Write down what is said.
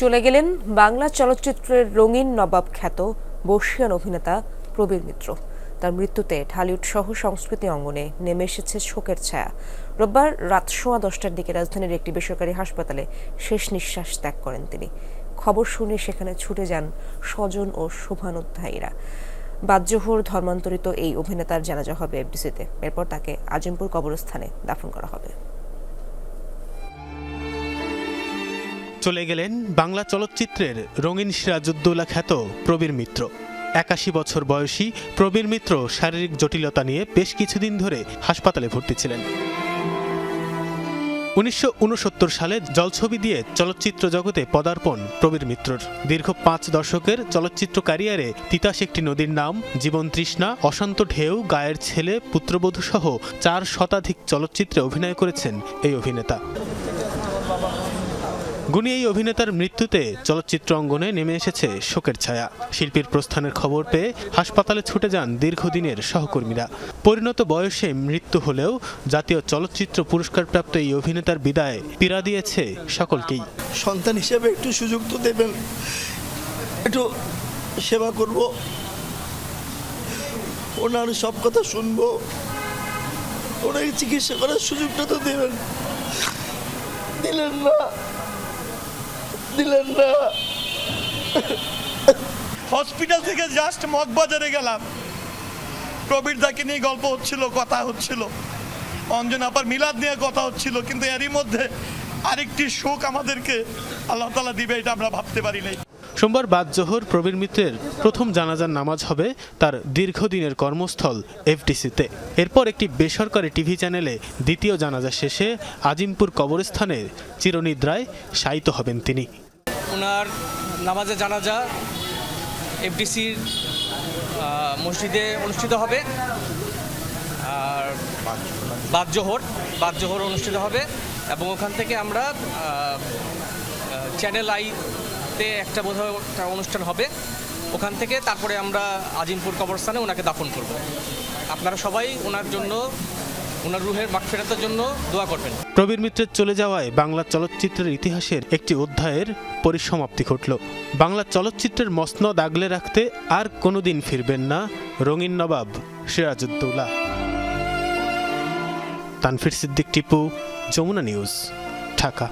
চলে গেলেন বাংলা চলচ্চিত্রের রঙিন নবাব খ্যাত বর্ষিয়ান অভিনেতা প্রবীর মিত্র। তার মৃত্যুতে ঢালিউড সহ সংস্কৃতি অঙ্গনে নেমে এসেছে শোকের ছায়া। রোববার রাত সোয়া দশটার দিকে রাজধানীর একটি বেসরকারি হাসপাতালে শেষ নিঃশ্বাস ত্যাগ করেন তিনি। খবর শুনে সেখানে ছুটে যান স্বজন ও শুভানুধ্যায়ীরা। বাদজোহর ধর্মান্তরিত এই অভিনেতার জানাজা হবে এফডিসিতে। এরপর তাকে আজিমপুর কবরস্থানে দাফন করা হবে। চলে গেলেন বাংলা চলচ্চিত্রের রঙিন সিরাজউদ্দৌলা খ্যাত প্রবীর মিত্র। একাশি বছর বয়সী প্রবীর মিত্র শারীরিক জটিলতা নিয়ে বেশ কিছুদিন ধরে হাসপাতালে ভর্তি ছিলেন। উনিশশো উনসত্তর সালে জলছবি দিয়ে চলচ্চিত্র জগতে পদার্পণ প্রবীর মিত্রর। দীর্ঘ পাঁচ দশকের চলচ্চিত্র ক্যারিয়ারে তিতাস একটি নদীর নাম, জীবন তৃষ্ণা, অশান্ত ঢেউ, গায়ের ছেলে, পুত্রবধূ সহ চার শতাধিক চলচ্চিত্রে অভিনয় করেছেন এই অভিনেতা। গুণী এই অভিনেতার মৃত্যুতে চলচ্চিত্র অঙ্গনে নেমে এসেছে শোকের ছায়া। শিল্পীর প্রস্থানের খবর পেয়ে হাসপাতালে ছুটে যান দীর্ঘদিনের সহকর্মীরা। পরিণত বয়সে মৃত্যু হলেও জাতীয় চলচ্চিত্র পুরস্কারপ্রাপ্ত এই অভিনেতার বিদায় পীড়া দিয়েছে সকলকেই। সন্তান হিসেবে একটু সুযোগ তো দেবেন। একটু সেবা করব। ওনার সব কথা শুনব। ওনাকে চিকিৎসা করার সুযোগটা তো দেবেন। দিলেন না। দিলেন না। হসপিটাল থেকে জাস্ট মগবাজারে গেলাম। প্রবীর দাকে নিয়ে গল্প হচ্ছিল কথা হচ্ছিল। অঞ্জন আপার মিলাদ নিয়ে কথা হচ্ছিল কিন্তু এরই মধ্যে আরেকটি শোক আমাদেরকে আল্লাহ তালা দিবে এটা আমরা ভাবতে পারি নাই। সোমবার বাদ জোহর প্রবীর মিত্রের প্রথম জানাজার নামাজ হবে তার দীর্ঘদিনের কর্মস্থল এফডিসিতে। এরপর একটি বেসরকারি টিভি চ্যানেলে দ্বিতীয় জানাজা শেষে আজিমপুর কবরস্থানের চিরনিদ্রায় শায়িত হবেন তিনি। ওনার নামাজে জানাজা এফডিসির মসজিদে অনুষ্ঠিত হবে। আর বাদজোহর বাদজোহর অনুষ্ঠিত হবে এবং ওখান থেকে আমরা চ্যানেল আইতে একটা বোধহয় অনুষ্ঠান হবে। ওখান থেকে তারপরে আমরা আজিমপুর কবরস্থানে ওনাকে দাফন করব। আপনারা সবাই ওনার জন্য ওনার রুহের জন্য দোয়া করবেন। প্রবীর মিত্রের চলে যাওয়ায় বাংলা চলচ্চিত্রের ইতিহাসের একটি অধ্যায়ের পরিসমাপ্তি ঘটল। বাংলা চলচ্চিত্রের মসনদ আগলে রাখতে আর কোনোদিন ফিরবেন না রঙিন নবাব সিরাজউদ্দৌলা। তানফির সিদ্দিক টিপু, যমুনা নিউজ, ঢাকা।